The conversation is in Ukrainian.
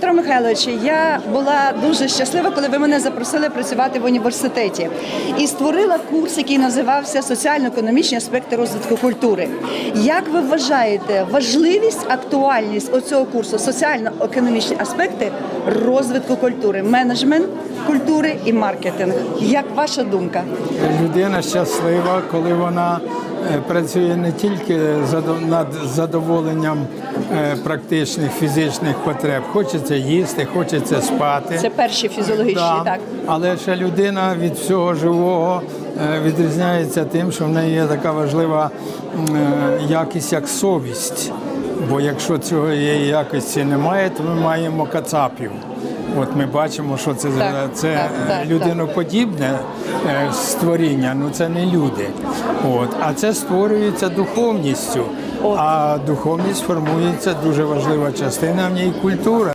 Петро Михайлович, я була дуже щаслива, коли ви мене запросили працювати в університеті і створила курс, який називався Соціально-економічні аспекти розвитку культури. Як ви вважаєте важливість, актуальність оцього курсу соціально-економічні аспекти розвитку культури, менеджмент культури і маркетинг? Як ваша думка? Людина щаслива, коли вона е, працює не тільки над задоволенням практичних фізичних потреб. Хочеться їсти, хочеться спати. Це перші фізіологічні, Да. так. Але ще людина від всього живого е, відрізняється тим, що в неї є така важлива е, якість, як совість. Бо якщо цього якості немає, то ми маємо кацапів. От ми бачимо, що це, Так, це так, е, так, людиноподібне е, створіння, ну це не люди. От. А це створюється духовністю. А духовність формується дуже важлива частина в ній культура.